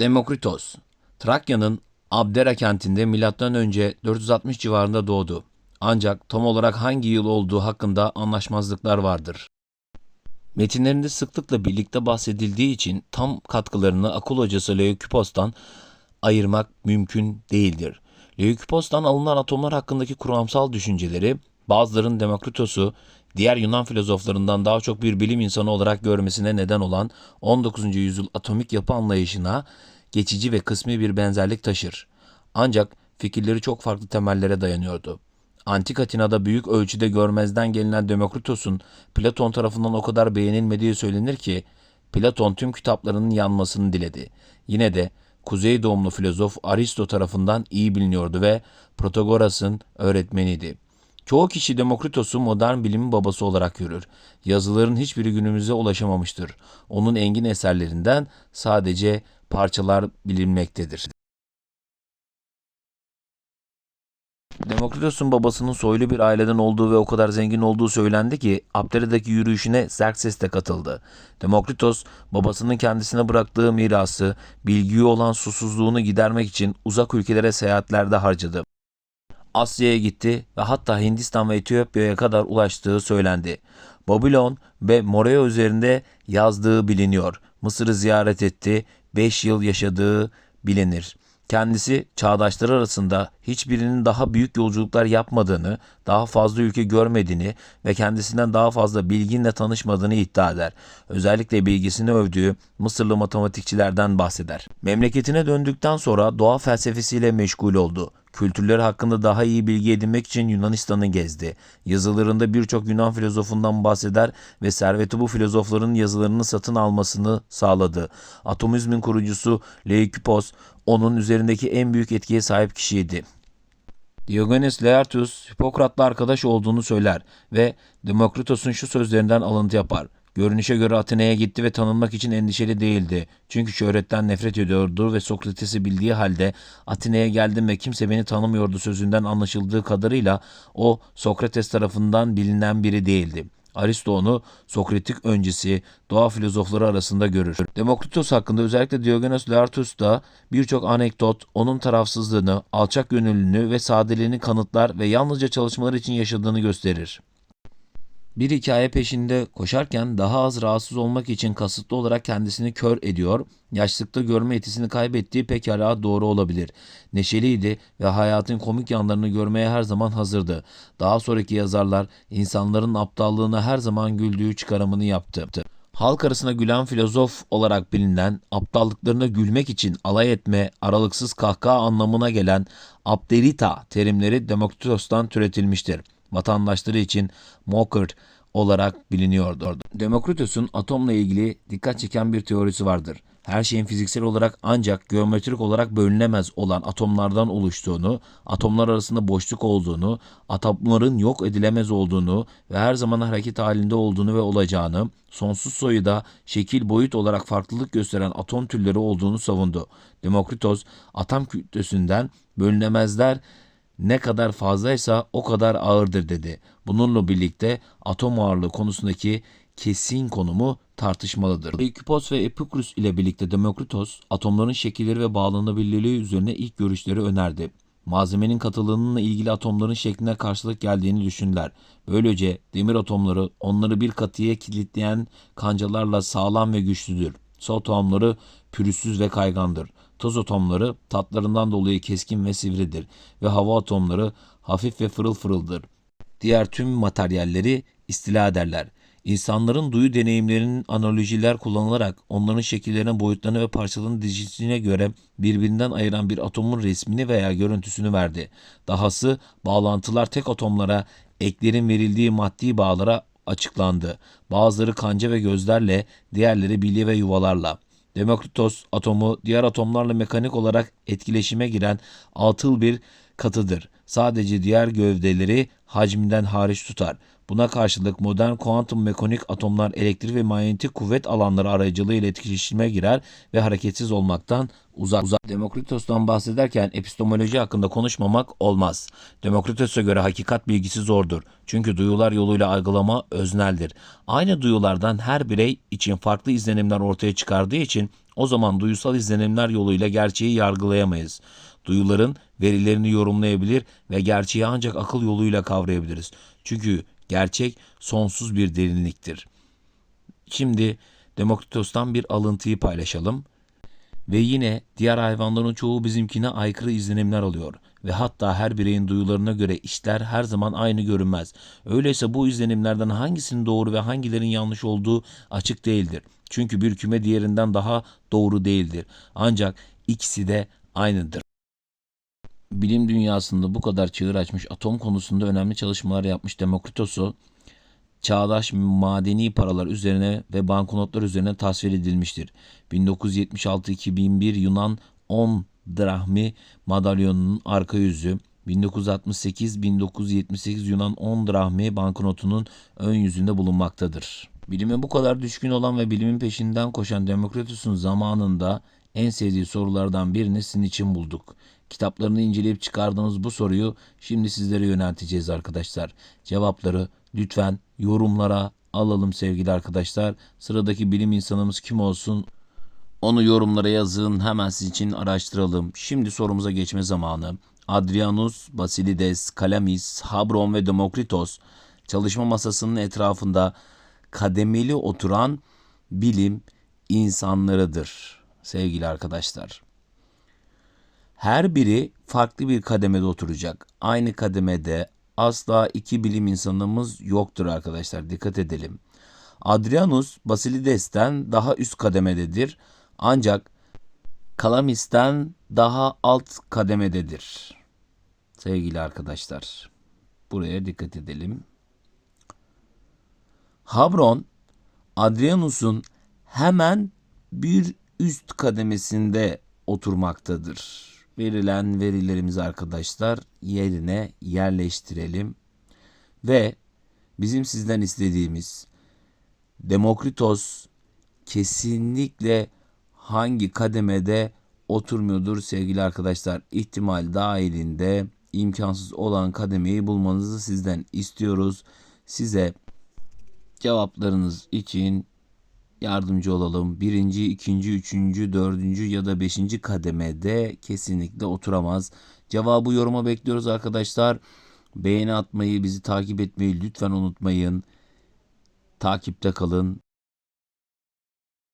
Demokritos, Trakya'nın Abdera kentinde M.Ö. 460 civarında doğdu. Ancak tam olarak hangi yıl olduğu hakkında anlaşmazlıklar vardır. Metinlerinde sıklıkla birlikte bahsedildiği için tam katkılarını akıl hocası Leukipos'tan ayırmak mümkün değildir. Leukipos'tan alınan atomlar hakkındaki kuramsal düşünceleri bazılarının Demokritos'u diğer Yunan filozoflarından daha çok bir bilim insanı olarak görmesine neden olan 19. yüzyıl atomik yapı anlayışına geçici ve kısmi bir benzerlik taşır. Ancak fikirleri çok farklı temellere dayanıyordu. Antik Atina'da büyük ölçüde görmezden gelinen Demokritos'un Platon tarafından o kadar beğenilmediği söylenir ki Platon tüm kitaplarının yanmasını diledi. Yine de Kuzey doğumlu filozof Aristo tarafından iyi biliniyordu ve Protagoras'ın öğretmeniydi. Çoğu kişi Demokritos'u modern bilimin babası olarak görür. Yazıların hiçbiri günümüze ulaşamamıştır. Onun engin eserlerinden sadece parçalar bilinmektedir. Demokritos'un babasının soylu bir aileden olduğu ve o kadar zengin olduğu söylendi ki Abdera'daki yürüyüşüne Xerxes de katıldı. Demokritos babasının kendisine bıraktığı mirası, bilgiye olan susuzluğunu gidermek için uzak ülkelere seyahatlerde harcadı. Asya'ya gitti ve hatta Hindistan ve Etiyopya'ya kadar ulaştığı söylendi. Babilon ve Morea üzerinde yazdığı biliniyor. Mısır'ı ziyaret etti, 5 yıl yaşadığı bilinir. Kendisi çağdaşları arasında hiçbirinin daha büyük yolculuklar yapmadığını, daha fazla ülke görmediğini ve kendisinden daha fazla bilginle tanışmadığını iddia eder. Özellikle bilgisini övdüğü Mısırlı matematikçilerden bahseder. Memleketine döndükten sonra doğa felsefesiyle meşgul oldu. Kültürleri hakkında daha iyi bilgi edinmek için Yunanistan'ı gezdi. Yazılarında birçok Yunan filozofundan bahseder ve serveti bu filozofların yazılarını satın almasını sağladı. Atomizmin kurucusu Leukipos onun üzerindeki en büyük etkiye sahip kişiydi. Diogenes Laertius Hipokrat'la arkadaş olduğunu söyler ve Demokritos'un şu sözlerinden alıntı yapar. Görünüşe göre Atina'ya gitti ve tanınmak için endişeli değildi. Çünkü şöhretten nefret ediyordu ve Sokrates'i bildiği halde Atina'ya geldim ve kimse beni tanımıyordu sözünden anlaşıldığı kadarıyla o Sokrates tarafından bilinen biri değildi. Aristo onu Sokratik öncesi doğa filozofları arasında görür. Demokritos hakkında özellikle Diogenes Laertius'ta birçok anekdot onun tarafsızlığını, alçak gönüllülüğünü ve sadeliğini kanıtlar ve yalnızca çalışmalar için yaşadığını gösterir. Bir hikaye peşinde koşarken daha az rahatsız olmak için kasıtlı olarak kendisini kör ediyor, yaşlıkta görme yetisini kaybettiği pekala doğru olabilir. Neşeliydi ve hayatın komik yanlarını görmeye her zaman hazırdı. Daha sonraki yazarlar insanların aptallığına her zaman güldüğü çıkarımını yaptı. Halk arasında gülen filozof olarak bilinen, aptallıklarına gülmek için alay etme, aralıksız kahkaha anlamına gelen abderita terimleri Demokritos'tan türetilmiştir vatandaşları için mocker olarak biliniyordu. Demokritos'un atomla ilgili dikkat çeken bir teorisi vardır. Her şeyin fiziksel olarak ancak geometrik olarak bölünemez olan atomlardan oluştuğunu, atomlar arasında boşluk olduğunu, atomların yok edilemez olduğunu ve her zaman hareket halinde olduğunu ve olacağını, sonsuz sayıda şekil boyut olarak farklılık gösteren atom türleri olduğunu savundu. Demokritos atom kütlesinden bölünemezler ne kadar fazlaysa o kadar ağırdır dedi. Bununla birlikte atom ağırlığı konusundaki kesin konumu tartışmalıdır. Eukipos ve Epikurs ile birlikte Demokritos atomların şekilleri ve bağlanabilirliği üzerine ilk görüşleri önerdi. Malzemenin katılımıyla ilgili atomların şekline karşılık geldiğini düşündüler. Böylece demir atomları onları bir katıya kilitleyen kancalarla sağlam ve güçlüdür. Su atomları pürüzsüz ve kaygandır. Toz atomları tatlarından dolayı keskin ve sivridir ve hava atomları hafif ve fırıl fırıldır. Diğer tüm materyalleri istila ederler. İnsanların duyu deneyimlerinin analojiler kullanılarak onların şekillerine, boyutlarına ve parçalarının dizisine göre birbirinden ayıran bir atomun resmini veya görüntüsünü verdi. Dahası bağlantılar tek atomlara, eklerin verildiği maddi bağlara açıklandı. Bazıları kanca ve gözlerle, diğerleri bilye ve yuvalarla. Demokritos atomu diğer atomlarla mekanik olarak etkileşime giren atıl bir katıdır. Sadece diğer gövdeleri hacminden hariç tutar. Buna karşılık modern kuantum mekanik atomlar elektrik ve manyetik kuvvet alanları aracılığıyla etkileşime girer ve hareketsiz olmaktan uzak. uzak. Demokritos'tan bahsederken epistemoloji hakkında konuşmamak olmaz. Demokritos'a göre hakikat bilgisi zordur. Çünkü duyular yoluyla algılama özneldir. Aynı duyulardan her birey için farklı izlenimler ortaya çıkardığı için o zaman duysal izlenimler yoluyla gerçeği yargılayamayız. Duyuların verilerini yorumlayabilir ve gerçeği ancak akıl yoluyla kavrayabiliriz. Çünkü gerçek sonsuz bir derinliktir. Şimdi Demokritos'tan bir alıntıyı paylaşalım. Ve yine diğer hayvanların çoğu bizimkine aykırı izlenimler alıyor. Ve hatta her bireyin duyularına göre işler her zaman aynı görünmez. Öyleyse bu izlenimlerden hangisinin doğru ve hangilerinin yanlış olduğu açık değildir. Çünkü bir küme diğerinden daha doğru değildir. Ancak ikisi de aynıdır. Bilim dünyasında bu kadar çığır açmış atom konusunda önemli çalışmalar yapmış Demokritos'u çağdaş madeni paralar üzerine ve banknotlar üzerine tasvir edilmiştir. 1976-2001 Yunan 10 drahmi madalyonunun arka yüzü, 1968-1978 Yunan 10 drahmi banknotunun ön yüzünde bulunmaktadır. Bilime bu kadar düşkün olan ve bilimin peşinden koşan Demokritos'un zamanında en sevdiği sorulardan birini sizin için bulduk. Kitaplarını inceleyip çıkardığımız bu soruyu şimdi sizlere yönelteceğiz arkadaşlar. Cevapları lütfen yorumlara alalım sevgili arkadaşlar. Sıradaki bilim insanımız kim olsun? Onu yorumlara yazın. Hemen sizin için araştıralım. Şimdi sorumuza geçme zamanı. Adrianus, Basilides, Kalamis, Habron ve Demokritos çalışma masasının etrafında kademeli oturan bilim insanlarıdır sevgili arkadaşlar. Her biri farklı bir kademede oturacak. Aynı kademede asla iki bilim insanımız yoktur arkadaşlar. Dikkat edelim. Adrianus Basilides'ten daha üst kademededir. Ancak Kalamis'ten daha alt kademededir. Sevgili arkadaşlar. Buraya dikkat edelim. Habron Adrianus'un hemen bir üst kademesinde oturmaktadır. Verilen verilerimizi arkadaşlar yerine yerleştirelim ve bizim sizden istediğimiz Demokritos kesinlikle hangi kademede oturmuyordur sevgili arkadaşlar. İhtimal dahilinde imkansız olan kademeyi bulmanızı sizden istiyoruz. Size cevaplarınız için yardımcı olalım. Birinci, ikinci, üçüncü, dördüncü ya da beşinci kademede kesinlikle oturamaz. Cevabı yoruma bekliyoruz arkadaşlar. Beğeni atmayı, bizi takip etmeyi lütfen unutmayın. Takipte kalın.